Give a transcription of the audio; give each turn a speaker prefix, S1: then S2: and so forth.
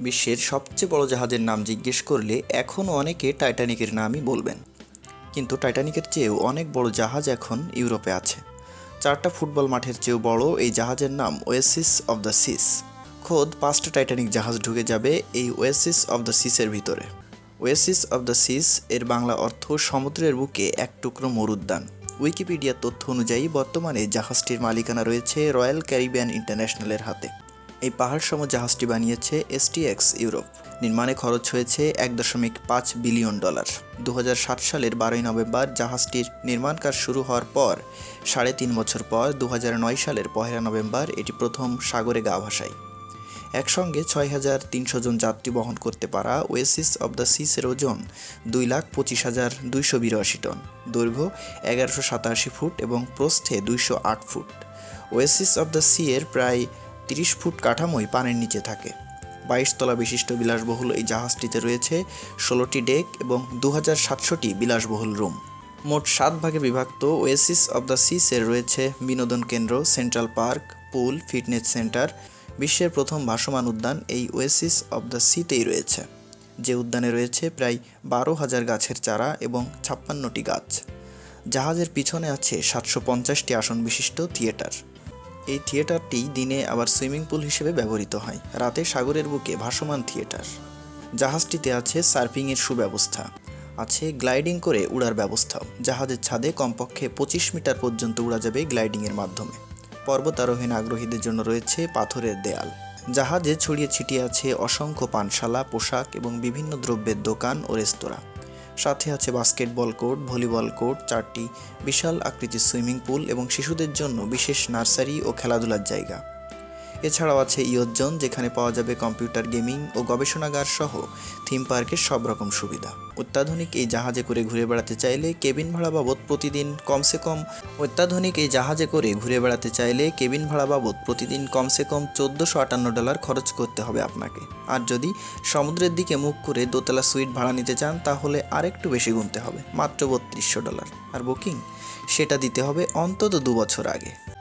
S1: বিশ্বের সবচেয়ে বড় জাহাজের নাম জিজ্ঞেস করলে এখনও অনেকে টাইটানিকের নামই বলবেন। কিন্তু টাইটানিকের চেয়েও অনেক বড় জাহাজ এখন ইউরোপে আছে। চারটা ফুটবল মাঠের চেয়েও বড় এই জাহাজের নাম ওয়েসিস অব দ্য সিস। খোদ পাঁচটা টাইটানিক জাহাজ ঢুকে যাবে এই ওয়েসিস অব দ্য সিসের ভিতরে। ওয়েসিস অব দ্য সিস এর বাংলা অর্থ সমুদ্রের বুকে এক টুকরো মরুদ্যান। উইকিপিডিয়ার তথ্য অনুযায়ী বর্তমানে জাহাজটির মালিকানা রয়েছে রয়্যাল ক্যারিবিয়ান ইন্টারন্যাশনালের হাতে। এই পাহাড়সম জাহাজটি বানিয়েছে এসটিএক্স ইউরোপ। নির্মাণে খরচ হয়েছে এক দশমিক পাঁচ বিলিয়ন ডলার। দু হাজার সাত সালের বারোই নভেম্বর জাহাজটির নির্মাণ কাজ শুরু হওয়ার পর, সাড়ে তিন বছর পর দু হাজার নয় সালের পহেলা নভেম্বর এটি প্রথম সাগরে গা ভাসায়। একসঙ্গে ছয় হাজার তিনশো জন যাত্রী বহন করতে পারা ওয়েসিস অব দ্য সিসের ওজন দুই লাখ পঁচিশ হাজার দুইশো বিরাশি টন। দৈর্ঘ্য এগারোশো সাতাশি ফুট এবং প্রস্থে দুইশো আট foot. Oasis of the sea এর প্রায় তিরিশ ফুট কাঠামোই পানির নিচে থাকে। বাইশ তলা বিশিষ্ট বিলাসবহুল এই জাহাজটিতে রয়েছে ষোলোটি ডেক এবং দু হাজার সাতশোটি বিলাসবহুল রুম। মোট সাত ভাগে বিভক্ত ওয়েসিস অব দ্য সিসের রয়েছে বিনোদন কেন্দ্র, central park, pool, fitness centre. বিশ্বের প্রথম ভাসমান উদ্যান এই ওয়েসিস অব দ্য সিতেই রয়েছে। যে উদ্যানে রয়েছে প্রায় বারো হাজার গাছের চারা এবং ছাপ্পান্নটি গাছ। জাহাজের পিছনে আছে সাতশো পঞ্চাশটি আসন বিশিষ্ট থিয়েটার। এই থিয়েটারটি দিনে আবার সুইমিং পুল হিসেবে ব্যবহৃত হয়। রাতে সাগরের বুকে ভাসমান থিয়েটার। জাহাজটিতে আছে সার্ফিংয়ের সুব্যবস্থা। আছে গ্লাইডিং করে উড়ার ব্যবস্থাও। জাহাজের ছাদে কমপক্ষে পঁচিশ মিটার পর্যন্ত উড়া যাবে গ্লাইডিংয়ের মাধ্যমে। পর্বতারোহীন আগ্রহীদের জন্য রয়েছে পাথরের দেয়াল। জাহাজে ছড়িয়ে ছিটিয়ে আছে অসংখ্য পানশালা, পোশাক এবং বিভিন্ন দ্রব্যের দোকান ও রেস্তোরাঁ। সাথে আছে বাস্কেটবল কোর্ট ভলিবল কোর্ট চারটি বিশাল আকৃতির সুইমিং পুল এবং শিশুদের জন্য বিশেষ নার্সারি ও খেলাধুলার জায়গা। এছাড়াও আছে ইয়জ্জন, যেখানে পাওয়া যাবে কম্পিউটার গেমিং ও গবেষণাগার সহ থিম পার্কের সব রকম সুবিধা। অত্যাধুনিক এই জাহাজে করে ঘুরে বেড়াতে চাইলে কেবিন ভাড়া বাবদ প্রতিদিন কমসে কম অত্যাধুনিক এই জাহাজে করে ঘুরে বেড়াতে চাইলে কেবিন ভাড়া বাবদ প্রতিদিন কমসে কম চোদ্দোশো আটান্ন ডলার খরচ করতে হবে আপনাকে। আর যদি সমুদ্রের দিকে মুখ করে দোতলা সুইট ভাড়া নিতে চান, তাহলে আরেকটু বেশি গুনতে হবে, মাত্র বত্রিশশো ডলার। আর বুকিং? সেটা দিতে হবে অন্তত দু বছর আগে।